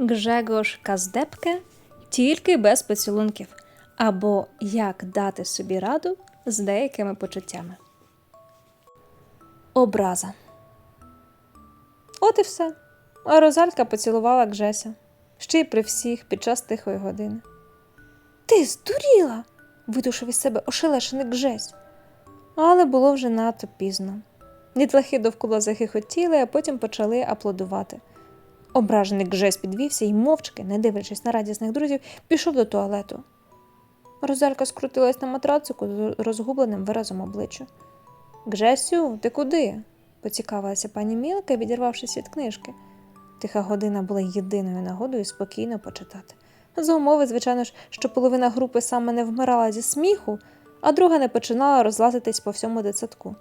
Гжегош Каздепке тільки без поцілунків або як дати собі раду з деякими почуттями. Образа. От і все. А Розалька поцілувала Гжеся. Ще й при всіх під час тихої години. Ти здуріла. видушив із себе ошелешений Гжесь. Але було вже надто пізно. Дітлахи довкола захихотіли, а потім почали аплодувати. Ображений Гжесь підвівся і мовчки, не дивлячись на радісних друзів, пішов до туалету. Розалька скрутилась на матрацику з розгубленим виразом обличчя. Гжесю, ти куди? поцікавилася пані Мілка, відірвавшись від книжки. Тиха година була єдиною нагодою спокійно почитати. За умови, звичайно ж, що половина групи саме не вмирала зі сміху, а друга не починала розлазитись по всьому дитсадку.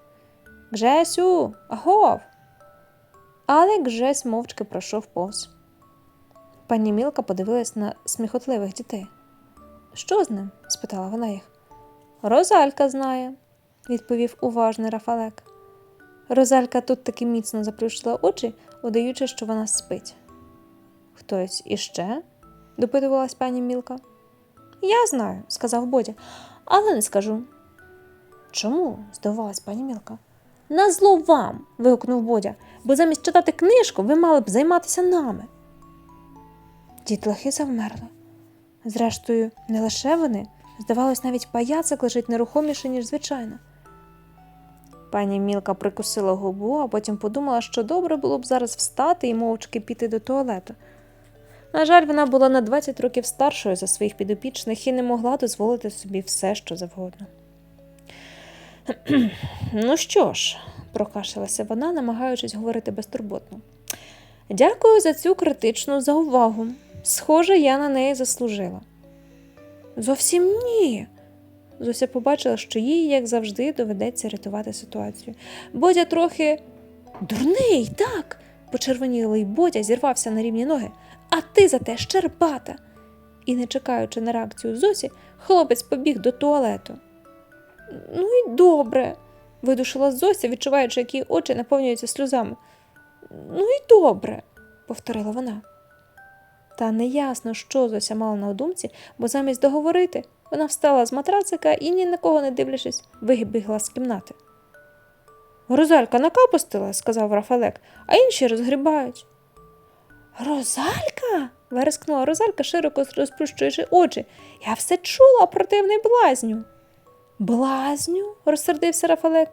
Гжесю, агов! Але Гжесь мовчки пройшов повз. Пані Мілка подивилась на сміхотливих дітей. Що з ним? спитала вона їх. Розалька знає, відповів уважний Рафалек. Розалька тут таки міцно заплющила очі, удаючи, що вона спить. Хтось іще? допитувалась пані Мілка. Я знаю, сказав Бодя, але не скажу. Чому? здивувалась пані Мілка. Назло вам. вигукнув Бодя, бо замість читати книжку ви мали б займатися нами. Дітлахи завмерли. Зрештою, не лише вони, здавалось, навіть паяцик лежить нерухоміше, ніж звичайно. Пані Мілка прикусила губу, а потім подумала, що добре було б зараз встати і мовчки піти до туалету. На жаль, вона була на 20 років старшою за своїх підопічних і не могла дозволити собі все, що завгодно. Ну що ж, прокашлялася вона, намагаючись говорити безтурботно. Дякую за цю критичну заувагу. Схоже, я на неї заслужила. Зовсім ні. Зося побачила, що їй, як завжди, доведеться рятувати ситуацію. Бодя трохи дурний, так, почервонілий Бодя зірвався на рівні ноги, а ти зате щербата. І, не чекаючи на реакцію Зосі, хлопець побіг до туалету. Ну і добре, видушила Зося, відчуваючи, як її очі наповнюються сльозами. Ну і добре, повторила вона. Та неясно, що Зося мала на думці, бо замість договорити вона встала з матрацика і, ні на кого не дивлячись, вибігла з кімнати. Розалька накапустила, сказав Рафалек, а інші розгрібають. Розалька? верескнула Розалька, широко розплющуючи очі. Я все чула, противний блазню. Блазню? розсердився Рафалек.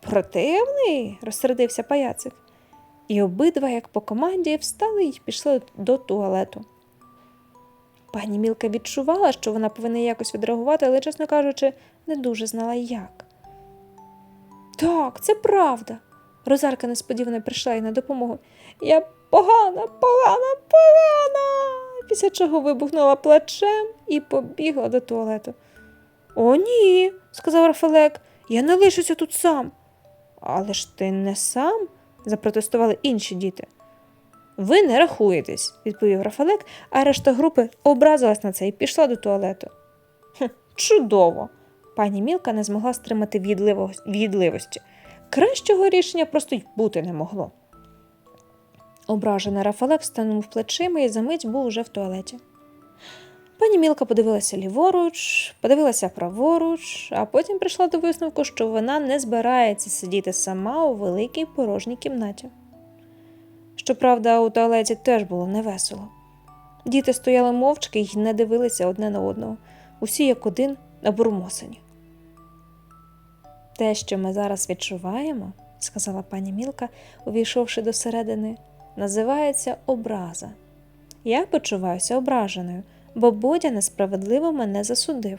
Противний? розсердився паяцик. І обидва, як по команді, встали і пішли до туалету. Пані Мілка відчувала, що вона повинна якось відреагувати, але, чесно кажучи, не дуже знала як. Так, це правда. Розарка несподівано прийшла їй на допомогу. Я погана, погана, погана. Після чого вибухнула плачем і побігла до туалету. О, ні, сказав Рафалек, я не лишуся тут сам. Але ж ти не сам, запротестували інші діти. Ви не рахуєтесь, відповів Рафалек, а решта групи образилась на це і пішла до туалету. «Хм, Чудово! Пані Мілка не змогла стримати відливо- відливості. Кращого рішення просто й бути не могло. Ображений Рафалек станув плечима і за мить був уже в туалеті. Пані Мілка подивилася ліворуч, подивилася праворуч, а потім прийшла до висновку, що вона не збирається сидіти сама у великій порожній кімнаті. Щоправда, у туалеті теж було невесело. Діти стояли мовчки й не дивилися одне на одного, усі як один набурмосені. Те, що ми зараз відчуваємо, сказала пані Мілка, увійшовши до середини, називається образа. Я почуваюся ображеною, бо Бодя несправедливо мене засудив.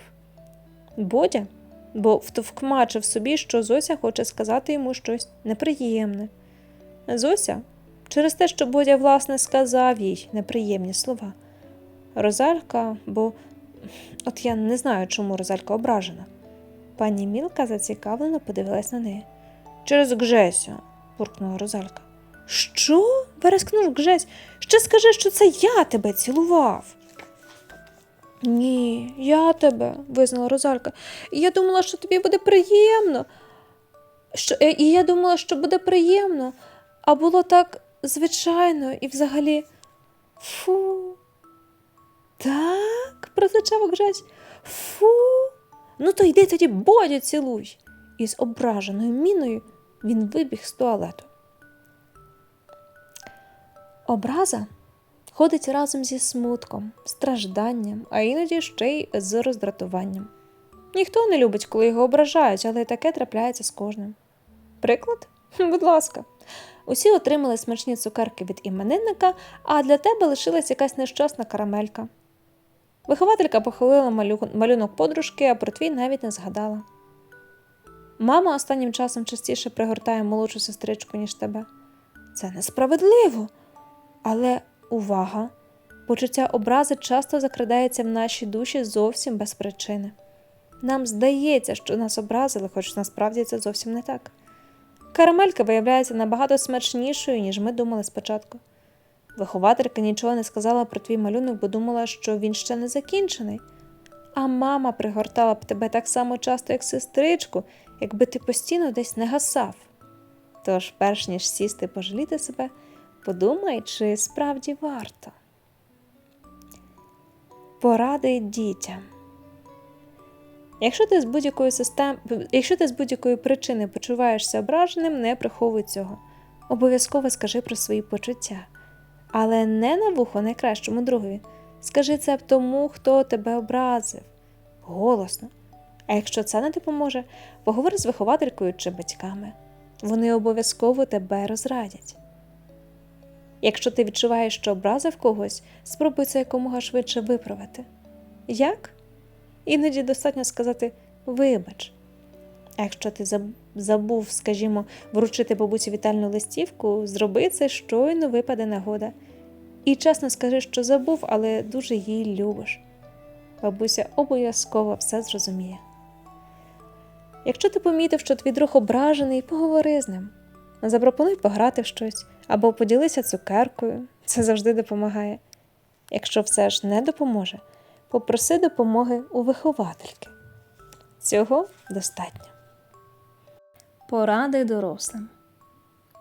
Бодя, бо втовкмачив собі, що Зося хоче сказати йому щось неприємне. Зося через те, що Бодя, власне, сказав їй неприємні слова. Розалька, бо от я не знаю, чому Розалька ображена. Пані Мілка зацікавлено подивилась на неї. Через Гжесю, буркнула Розалька. Що? верескнув Гжесь. Ще скажи, що це я тебе цілував. Ні, я тебе, визнала Розалька. І я думала, що тобі буде приємно. Що, е, і я думала, що буде приємно, а було так звичайно і взагалі. Фу. Так, прозичав Гжесь. Фу. Ну то йди тоді бодю цілуй. І з ображеною міною він вибіг з туалету. Образа ходить разом зі смутком, стражданням, а іноді ще й з роздратуванням. Ніхто не любить, коли його ображають, але таке трапляється з кожним. Приклад? Будь ласка. Усі отримали смачні цукерки від іменинника, а для тебе лишилась якась нещасна карамелька. Вихователька похвалила малю- малюнок подружки, а про твій навіть не згадала. Мама останнім часом частіше пригортає молодшу сестричку, ніж тебе. Це несправедливо. Але увага! Почуття образи часто закрадається в наші душі зовсім без причини. Нам здається, що нас образили, хоч насправді це зовсім не так. Карамелька виявляється набагато смачнішою, ніж ми думали спочатку. Вихователька нічого не сказала про твій малюнок, бо думала, що він ще не закінчений. А мама пригортала б тебе так само часто, як сестричку, якби ти постійно десь не гасав. Тож, перш ніж сісти пожаліти себе, подумай, чи справді варто. Поради дітям. Якщо ти з будь-якої систем... Якщо ти з будь-якої причини почуваєшся ображеним, не приховуй цього. Обов'язково скажи про свої почуття. Але не на вухо найкращому другові. Скажи це тому, хто тебе образив. Голосно. А якщо це не допоможе, поговори з вихователькою чи батьками. Вони обов'язково тебе розрадять. Якщо ти відчуваєш, що образив когось, спробуй це якомога швидше виправити. Як? Іноді достатньо сказати вибач. А якщо ти забув, скажімо, вручити бабусі вітальну листівку, зроби це щойно випаде нагода. І чесно скажи, що забув, але дуже її любиш. Бабуся обов'язково все зрозуміє. Якщо ти помітив, що твій друг ображений, поговори з ним. Запропонуй пограти в щось або поділися цукеркою. Це завжди допомагає. Якщо все ж не допоможе, попроси допомоги у виховательки. Цього достатньо. Поради дорослим.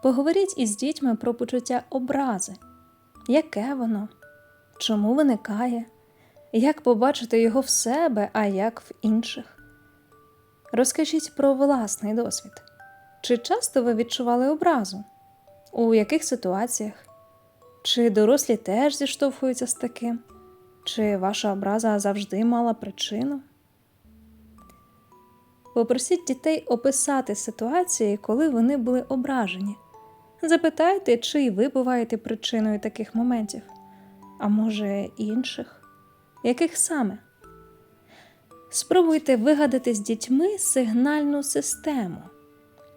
Поговоріть із дітьми про почуття образи. Яке воно? Чому виникає? Як побачити його в себе, а як в інших? Розкажіть про власний досвід. Чи часто ви відчували образу? У яких ситуаціях? Чи дорослі теж зіштовхуються з таким? Чи ваша образа завжди мала причину? Попросіть дітей описати ситуації, коли вони були ображені. Запитайте, чи й ви буваєте причиною таких моментів, а може інших? Яких саме? Спробуйте вигадати з дітьми сигнальну систему.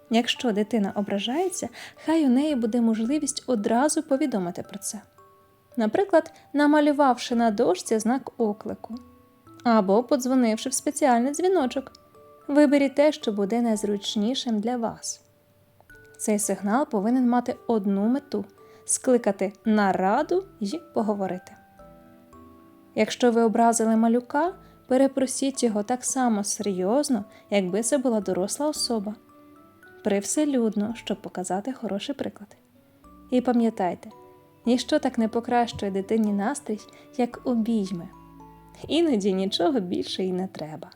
Якщо дитина ображається, хай у неї буде можливість одразу повідомити про це. Наприклад, намалювавши на дошці знак оклику або подзвонивши в спеціальний дзвіночок. Виберіть те, що буде найзручнішим для вас. Цей сигнал повинен мати одну мету скликати нараду і поговорити. Якщо ви образили малюка, перепросіть його так само серйозно, якби це була доросла особа. Привселюдно, щоб показати хороший приклад. І пам'ятайте, ніщо так не покращує дитині настрій, як обійми. Іноді нічого більше й не треба.